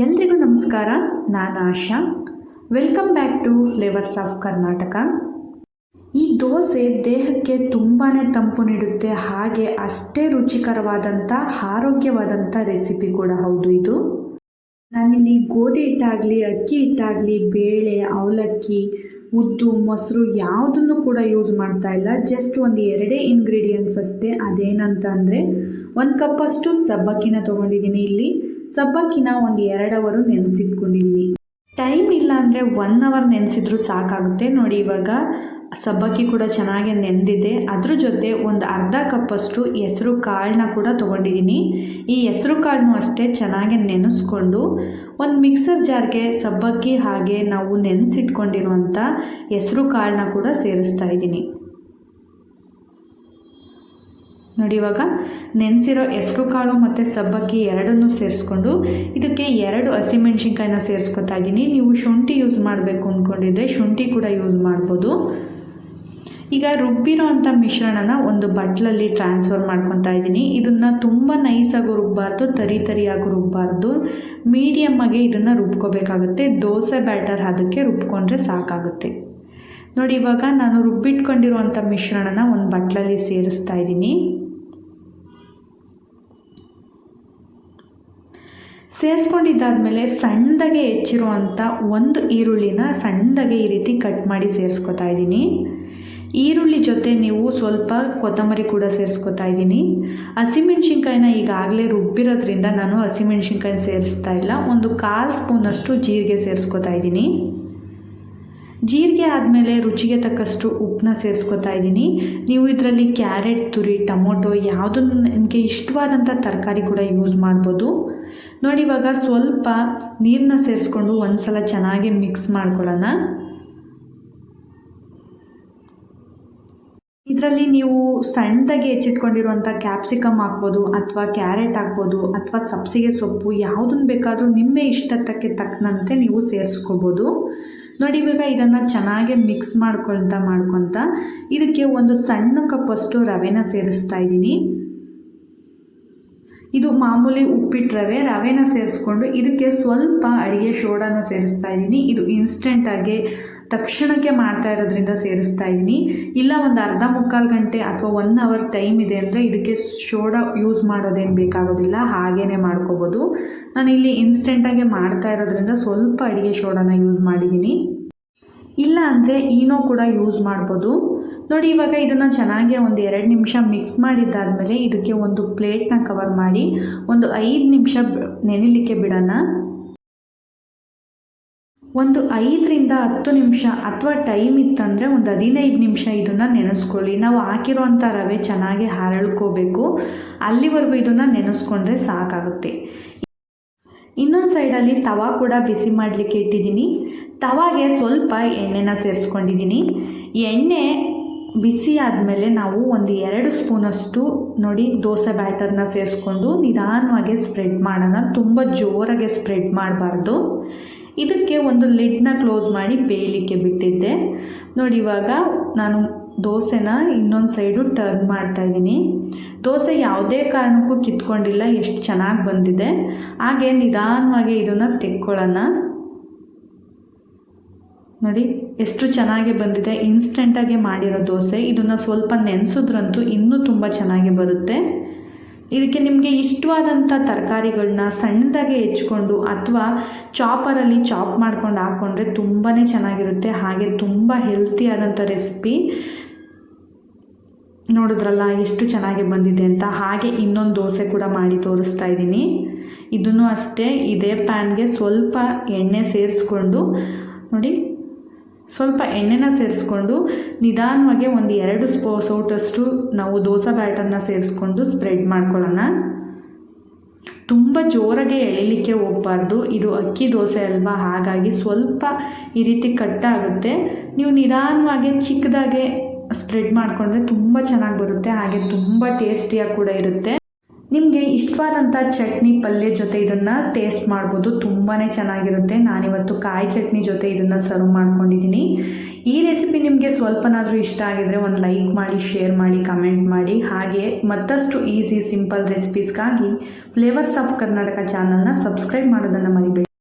ಎಲ್ರಿಗೂ ನಮಸ್ಕಾರ. ನಾನು Asha. Welcome back to flavours of Karnataka ಈ ದೋಸೆ ದೇಹಕ್ಕೆ ತುಂಬಾ ತಂಪು ನೀಡುತ್ತೆ. ಹಾಗೆ ಅಷ್ಟೇ ರುಚಿಕರವಾದಂಥ ಆರೋಗ್ಯವಾದಂಥ ರೆಸಿಪಿ ಕೂಡ ಹೌದು ಇದು. ನಾನಿಲ್ಲಿ ಗೋಧಿ ಹಿಟ್ಟಾಗಲಿ, ಅಕ್ಕಿ ಹಿಟ್ಟಾಗಲಿ, ಬೇಳೆ, ಅವಲಕ್ಕಿ, ಉದ್ದು, ಮೊಸರು ಯಾವುದನ್ನು ಕೂಡ ಯೂಸ್ ಮಾಡ್ತಾ ಇಲ್ಲ. ಜಸ್ಟ್ ಒಂದು ಎರಡೇ ಇಂಗ್ರೀಡಿಯೆಂಟ್ಸ್ ಅಷ್ಟೇ. ಅದೇನಂತ ಅಂದರೆ ಒಂದು ಕಪ್ಪಷ್ಟು ಸಬ್ಬಕ್ಕಿನ ತೊಗೊಂಡಿದ್ದೀನಿ ಇಲ್ಲಿ. ಸಬ್ಬಕ್ಕಿನ ಒಂದು ಎರಡು ಅವರು ನೆನೆಸಿಟ್ಕೊಂಡಿದ್ದೀನಿ ಟೈಮ್ ಇಲ್ಲ ಅಂದರೆ ಒನ್ ಅವರ್ ನೆನೆಸಿದ್ರು ಸಾಕಾಗುತ್ತೆ. ನೋಡಿ ಇವಾಗ ಸಬ್ಬಕ್ಕಿ ಕೂಡ ಚೆನ್ನಾಗಿ ನೆಂದಿದೆ ಅದ್ರ ಜೊತೆ ಒಂದು ಅರ್ಧ ಕಪ್ಪಷ್ಟು ಹೆಸರು ಕಾಳನ್ನ ಕೂಡ ತೊಗೊಂಡಿದ್ದೀನಿ. ಈ ಹೆಸರು ಕಾಳನ್ನು ಅಷ್ಟೇ ಚೆನ್ನಾಗಿ ನೆನೆಸ್ಕೊಂಡು ಒಂದು ಮಿಕ್ಸರ್ ಜಾರ್ಗೆ ಸಬ್ಬಕ್ಕಿ ಹಾಗೆ ನಾವು ನೆನೆಸಿಟ್ಕೊಂಡಿರುವಂಥ ಹೆಸರು ಕಾಳನ್ನ ಕೂಡ ಸೇರಿಸ್ತಾ ಇದ್ದೀನಿ. ನೋಡಿ ಇವಾಗ, ನೆನೆಸಿರೋ ಹೆಸರು ಕಾಳು ಮತ್ತು ಸಬ್ಬಕ್ಕಿ ಎರಡನ್ನೂ ಸೇರಿಸ್ಕೊಂಡು, ಇದಕ್ಕೆ ಎರಡು ಹಸಿಮೆಣ್ಸಿನ್ಕಾಯಿನ ಸೇರಿಸ್ಕೊತಾ ಇದ್ದೀನಿ ನೀವು ಶುಂಠಿ ಯೂಸ್ ಮಾಡಬೇಕು ಅಂದ್ಕೊಂಡಿದ್ರೆ ಶುಂಠಿ ಕೂಡ ಯೂಸ್ ಮಾಡ್ಬೋದು. ಈಗ ರುಬ್ಬಿರೋ ಅಂಥ ಮಿಶ್ರಣನ ಒಂದು ಬಟ್ಲಲ್ಲಿ ಟ್ರಾನ್ಸ್ಫರ್ ಮಾಡ್ಕೊತಾ ಇದ್ದೀನಿ ಇದನ್ನು ತುಂಬ ನೈಸಾಗೂ ರುಬ್ಬಾರ್ದು, ತರಿ ತರಿಯಾಗೂ ರುಬ್ಬಾರ್ದು. ಮೀಡಿಯಮ್ಮಾಗೆ ಇದನ್ನು ರುಬ್ಕೋಬೇಕಾಗುತ್ತೆ. ದೋಸೆ ಬ್ಯಾಟರ್ ಅದಕ್ಕೆ ರುಬ್ಕೊಂಡ್ರೆ ಸಾಕಾಗುತ್ತೆ. ನೋಡಿ ಇವಾಗ ನಾನು ರುಬ್ಬಿಟ್ಕೊಂಡಿರುವಂಥ ಮಿಶ್ರಣನ ಒಂದು ಬಟ್ಲಲ್ಲಿ ಸೇರಿಸ್ತಾ ಇದ್ದೀನಿ ಸೇರಿಸ್ಕೊಂಡಿದ್ದಾದಮೇಲೆ ಸಣ್ಣದಾಗೆ ಹೆಚ್ಚಿರುವಂಥ ಒಂದು ಈರುಳ್ಳಿನ ಸಣ್ಣದಾಗೆ ಈ ರೀತಿ ಕಟ್ ಮಾಡಿ ಸೇರಿಸ್ಕೊತಾ ಇದ್ದೀನಿ. ಈರುಳ್ಳಿ ಜೊತೆ ನೀವು ಸ್ವಲ್ಪ ಕೊತ್ತಂಬರಿ ಕೂಡ ಸೇರಿಸ್ಕೊತಾ ಇದ್ದೀನಿ. ಹಸಿಮೆಣ್ಸಿನ್ಕಾಯಿನ ಈಗಾಗಲೇ ರುಬ್ಬಿರೋದ್ರಿಂದ ನಾನು ಹಸಿಮೆಣ್ಸಿನ್ಕಾಯಿನ ಸೇರಿಸ್ತಾ ಇಲ್ಲ. ಒಂದು ಕಾಲು ಸ್ಪೂನಷ್ಟು ಜೀರಿಗೆ ಸೇರಿಸ್ಕೊತಾ ಇದ್ದೀನಿ. ಜೀರಿಗೆ ಆದಮೇಲೆ ರುಚಿಗೆ ತಕ್ಕಷ್ಟು ಉಪ್ಪನ್ನ ಸೇರಿಸ್ಕೊತಾ ಇದ್ದೀನಿ. ನೀವು ಇದರಲ್ಲಿ ಕ್ಯಾರೆಟ್, ತುರಿ, ಟೊಮೊಟೊ ಯಾವುದನ್ನು ನಿಮಗೆ ಇಷ್ಟವಾದಂಥ ತರಕಾರಿ ಕೂಡ ಯೂಸ್ ಮಾಡ್ಬೋದು. ನೋಡಿ, ಇವಾಗ ಸ್ವಲ್ಪ ನೀರನ್ನ ಸೇರಿಸ್ಕೊಂಡು ಒಂದು ಸಲ ಚೆನ್ನಾಗಿ ಮಿಕ್ಸ್ ಮಾಡ್ಕೊಳ್ಳೋಣ. ಇದರಲ್ಲಿ ನೀವು ಸಣ್ಣದಾಗಿ ಹೆಚ್ಚಿಟ್ಕೊಂಡಿರುವಂಥ ಕ್ಯಾಪ್ಸಿಕಮ್ ಹಾಕ್ಬೋದು ಅಥವಾ ಕ್ಯಾರೆಟ್ ಹಾಕ್ಬೋದು ಅಥವಾ ಸಬ್ಸಿಗೆ ಸೊಪ್ಪು ಯಾವುದನ್ನು ಬೇಕಾದರೂ ನಿಮ್ಮ ಇಷ್ಟಕ್ಕೆ ತಕ್ಕನಂತೆ ನೀವು ಸೇರಿಸ್ಕೋಬೋದು. ನೋಡಿ, ಇವಾಗ ಇದನ್ನು ಚೆನ್ನಾಗಿ ಮಿಕ್ಸ್ ಮಾಡ್ಕೊಳ್ತಾ ಮಾಡ್ಕೊತ ಇದಕ್ಕೆ ಒಂದು ಸಣ್ಣ ಕಪ್ಪಷ್ಟು ರವೆನ ಸೇರಿಸ್ತಾ ಇದ್ದೀನಿ. ಇದು ಮಾಮೂಲಿ ಉಪ್ಪಿಟ್ಟು ರವೆ ರವೆನ ಸೇರಿಸ್ಕೊಂಡು ಇದಕ್ಕೆ ಸ್ವಲ್ಪ ಅಡುಗೆ ಶೋಡಾನ ಸೇರಿಸ್ತಾ ಇದ್ದೀನಿ. ಇದು ಇನ್ಸ್ಟೆಂಟಾಗಿ ತಕ್ಷಣಕ್ಕೆ ಮಾಡ್ತಾ ಇರೋದ್ರಿಂದ ಸೇರಿಸ್ತಾ ಇದ್ದೀನಿ. ಇಲ್ಲ, ಒಂದು ಅರ್ಧ ಮುಕ್ಕಾಲು ಗಂಟೆ ಅಥವಾ ಒನ್ ಅವರ್ ಟೈಮ್ ಇದೆ ಅಂದರೆ ಇದಕ್ಕೆ ಶೋಡ ಯೂಸ್ ಮಾಡೋದೇನು ಬೇಕಾಗೋದಿಲ್ಲ. ಹಾಗೇ ಮಾಡ್ಕೋಬೋದು. ನಾನು ಇಲ್ಲಿ ಇನ್ಸ್ಟೆಂಟಾಗಿ ಮಾಡ್ತಾ ಇರೋದ್ರಿಂದ ಸ್ವಲ್ಪ ಅಡುಗೆ ಶೋಡಾನ ಯೂಸ್ ಮಾಡಿದ್ದೀನಿ. ಇಲ್ಲ ಅಂದರೆ ಈನೋ ಕೂಡ ಯೂಸ್ ಮಾಡ್ಬೋದು. ನೋಡಿ, ಇವಾಗ ಇದನ್ನು ಚೆನ್ನಾಗಿ ಒಂದು ಎರಡು ನಿಮಿಷ ಮಿಕ್ಸ್ ಮಾಡಿದ್ದಾದಮೇಲೆ ಇದಕ್ಕೆ ಒಂದು ಪ್ಲೇಟ್ನ ಕವರ್ ಮಾಡಿ, ಒಂದು ಐದು ನಿಮಿಷ ನೆನಿಲಿಕ್ಕೆ ಬಿಡೋಣ. ಒಂದು ಐದರಿಂದ ಹತ್ತು ನಿಮಿಷ ಅಥವಾ ಟೈಮ್ ಇತ್ತಂದರೆ ಒಂದು ಹದಿನೈದು ನಿಮಿಷ ಇದನ್ನು ನೆನೆಸ್ಕೊಳ್ಳಿ. ನಾವು ಹಾಕಿರೋವಂಥ ರವೆ ಚೆನ್ನಾಗಿ ಹರಳ್ಕೋಬೇಕು. ಅಲ್ಲಿವರೆಗೂ ಇದನ್ನು ನೆನೆಸ್ಕೊಂಡ್ರೆ ಸಾಕಾಗುತ್ತೆ. ಇನ್ನೊಂದು ಸೈಡಲ್ಲಿ ತವಾ ಕೂಡ ಬಿಸಿ ಮಾಡಲಿಕ್ಕೆ ಇಟ್ಟಿದ್ದೀನಿ. ತವಾಗೆ ಸ್ವಲ್ಪ ಎಣ್ಣೆನ ಸೇರಿಸ್ಕೊಂಡಿದ್ದೀನಿ. ಎಣ್ಣೆ ಬಿಸಿ ಆದಮೇಲೆ ನಾವು ಒಂದು ಎರಡು ಸ್ಪೂನಷ್ಟು ನೋಡಿ ದೋಸೆ ಬ್ಯಾಟರ್ನ ಸೇರಿಸ್ಕೊಂಡು ನಿಧಾನವಾಗಿ ಸ್ಪ್ರೆಡ್ ಮಾಡೋಣ. ತುಂಬ ಜೋರಾಗಿ ಸ್ಪ್ರೆಡ್ ಮಾಡಬಾರ್ದು. ಇದಕ್ಕೆ ಒಂದು ಲಿಡ್ನ ಕ್ಲೋಸ್ ಮಾಡಿ ಬೇಯಲಿಕ್ಕೆ ಬಿಟ್ಟಿದ್ದೆ. ನೋಡಿ, ಇವಾಗ ನಾನು ದೋಸೆನ ಇನ್ನೊಂದು ಸೈಡು ಟರ್ನ್ ಮಾಡ್ತಾ ಇದ್ದೀನಿ. ದೋಸೆ ಯಾವುದೇ ಕಾರಣಕ್ಕೂ ಕಿತ್ಕೊಂಡಿಲ್ಲ, ಎಷ್ಟು ಚೆನ್ನಾಗಿ ಬಂದಿದೆ. ಹಾಗೆ ನಿಧಾನವಾಗಿ ಇದನ್ನು ತೆಕ್ಕೊಳ್ಳೋಣ. ನೋಡಿ, ಎಷ್ಟು ಚೆನ್ನಾಗಿ ಬಂದಿದೆ. ಇನ್ಸ್ಟೆಂಟಾಗಿ ಮಾಡಿರೋ ದೋಸೆ. ಇದನ್ನು ಸ್ವಲ್ಪ ನೆನೆಸಿದ್ರಂತೂ ಇನ್ನೂ ತುಂಬ ಚೆನ್ನಾಗಿ ಬರುತ್ತೆ. ಇದಕ್ಕೆ ನಿಮಗೆ ಇಷ್ಟವಾದಂಥ ತರಕಾರಿಗಳನ್ನ ಸಣ್ಣದಾಗಿ ಹೆಚ್ಕೊಂಡು ಅಥವಾ ಚಾಪರಲ್ಲಿ ಚಾಪ್ ಮಾಡ್ಕೊಂಡು ಹಾಕ್ಕೊಂಡ್ರೆ ತುಂಬಾ ಚೆನ್ನಾಗಿರುತ್ತೆ. ಹಾಗೆ ತುಂಬ ಹೆಲ್ತಿಯಾದಂಥ ರೆಸಿಪಿ ನೋಡಿದ್ರಲ್ಲ, ಎಷ್ಟು ಚೆನ್ನಾಗಿ ಬಂದಿದೆ ಅಂತ. ಹಾಗೆ ಇನ್ನೊಂದು ದೋಸೆ ಕೂಡ ಮಾಡಿ ತೋರಿಸ್ತಾ ಇದ್ದೀನಿ. ಇದನ್ನು ಅಷ್ಟೇ, ಇದೇ ಪ್ಯಾನ್ಗೆ ಸ್ವಲ್ಪ ಎಣ್ಣೆ ಸೇರಿಸ್ಕೊಂಡು ನೋಡಿ. ಸ್ವಲ್ಪ ಎಣ್ಣೆನ ಸೇರಿಸ್ಕೊಂಡು ನಿಧಾನವಾಗಿ ಒಂದು ಎರಡು ಸ್ಪೋ, ಸೌಟಷ್ಟು ನಾವು ದೋಸೆ ಬ್ಯಾಟರ್ನ ಸೇರಿಸ್ಕೊಂಡು ಸ್ಪ್ರೆಡ್ ಮಾಡ್ಕೊಳ್ಳೋಣ. ತುಂಬ ಜೋರಾಗಿ ಎಳಿಲಿಕ್ಕೆ ಹೋಗಬಾರ್ದು. ಇದು ಅಕ್ಕಿ ದೋಸೆ ಅಲ್ವಾ? ಹಾಗಾಗಿ ಸ್ವಲ್ಪ ಈ ರೀತಿ ಕಟ್ಟಾಗುತ್ತೆ ನೀವು ನಿಧಾನವಾಗಿ ಚಿಕ್ಕದಾಗೆ ಸ್ಪ್ರೆಡ್ ಮಾಡಿಕೊಂಡ್ರೆ ತುಂಬ ಚೆನ್ನಾಗಿ ಬರುತ್ತೆ. ಹಾಗೆ ತುಂಬ ಟೇಸ್ಟಿಯಾಗಿ ಕೂಡ ಇರುತ್ತೆ. ನಿಮಗೆ ಇಷ್ಟವಾದಂಥ ಚಟ್ನಿ ಪಲ್ಯ ಜೊತೆ ಇದನ್ನು ಟೇಸ್ಟ್ ಮಾಡ್ಬೋದು. ತುಂಬಾ ಚೆನ್ನಾಗಿರುತ್ತೆ. ನಾನಿವತ್ತು ಕಾಯಿ ಚಟ್ನಿ ಜೊತೆ ಇದನ್ನು ಸರ್ವ್ ಮಾಡ್ಕೊಂಡಿದ್ದೀನಿ ಈ ರೆಸಿಪಿ ನಿಮಗೆ ಸ್ವಲ್ಪನಾದರೂ ಇಷ್ಟ ಆಗಿದರೆ ಒಂದು ಲೈಕ್ ಮಾಡಿ ಶೇರ್ ಮಾಡಿ ಕಮೆಂಟ್ ಮಾಡಿ. ಹಾಗೆ ಮತ್ತಷ್ಟು ಈಸಿ ಸಿಂಪಲ್ ರೆಸಿಪೀಸ್ಗಾಗಿ ಫ್ಲೇವರ್ಸ್ ಆಫ್ ಕರ್ನಾಟಕ ಚಾನಲ್ನ ಸಬ್ಸ್ಕ್ರೈಬ್ ಮಾಡೋದನ್ನು ಮರಿಬೇಡಿ.